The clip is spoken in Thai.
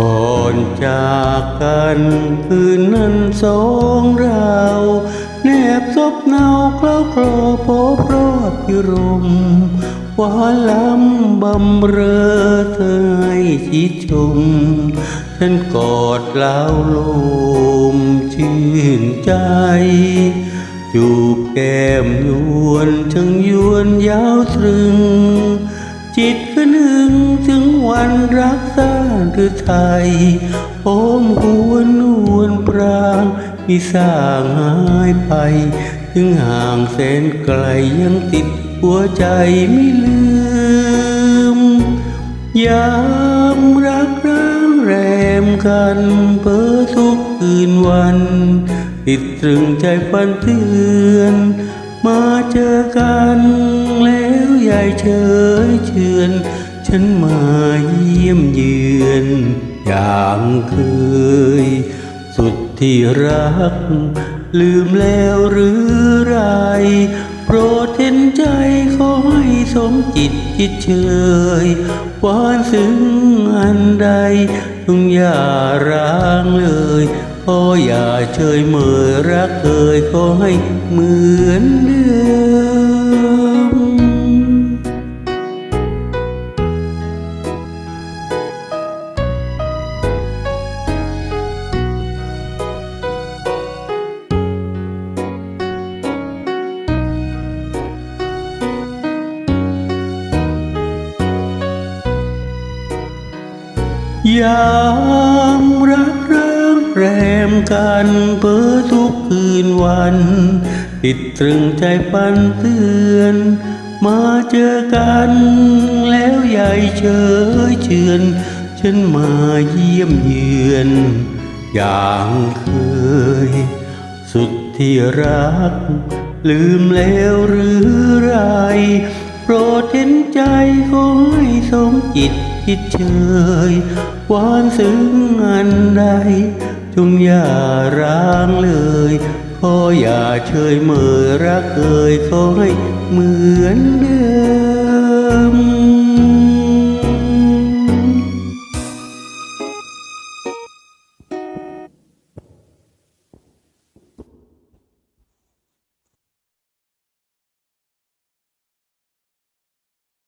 ก่อนจากกันคืนนั้นสองเราแนบซบเงาเคล้าคลอพบรอบพิรมหวาล้ำบำเรอเธอให้ชิดชมฉันกอดแล้วลมชื่นใจจูบแก้มยวนทั้งยวนยาวตรึง จิตก็นึงถึงวันรักษา หรือไทยโอมหวนนวลปรางมีสร้างหายไป ถึงห่างแสนไกลยังติดหัวใจไม่ลืม ยามรักร้างแรมกันเพ้อทุกคืนวัน ติดตรึงใจปันเตือน มาเจอกันแล้ว ยายเฉยเชือน ฉันมาเยี่ยมเยือนอย่างเคย สุดที่รัก ลืมแล้วหรือไร โปรดเห็นใจขอให้สมจิตคิดเชยหวานซึ้งอันใดต้องอย่าร้างเลยขออย่าเชยเมื่อรักเคยขอให้เหมือนเดิม ยามรักร้างแรมกันเพ้อทุกคืนวัน ติดตรึงใจปันเตือน มาเจอกันแล้วยายเฉยเชือนฉันมาเยี่ยมเยือน อย่างเคย สุดที่รัก ลืมแล้วหรือไร โปรดเห็นใจขอให้สมจิต คิดเชยหวานซึ้งอันใด จงอย่าร้างเลยขออย่าเชยเมื่อรักเคยคอยเหมือนเดิม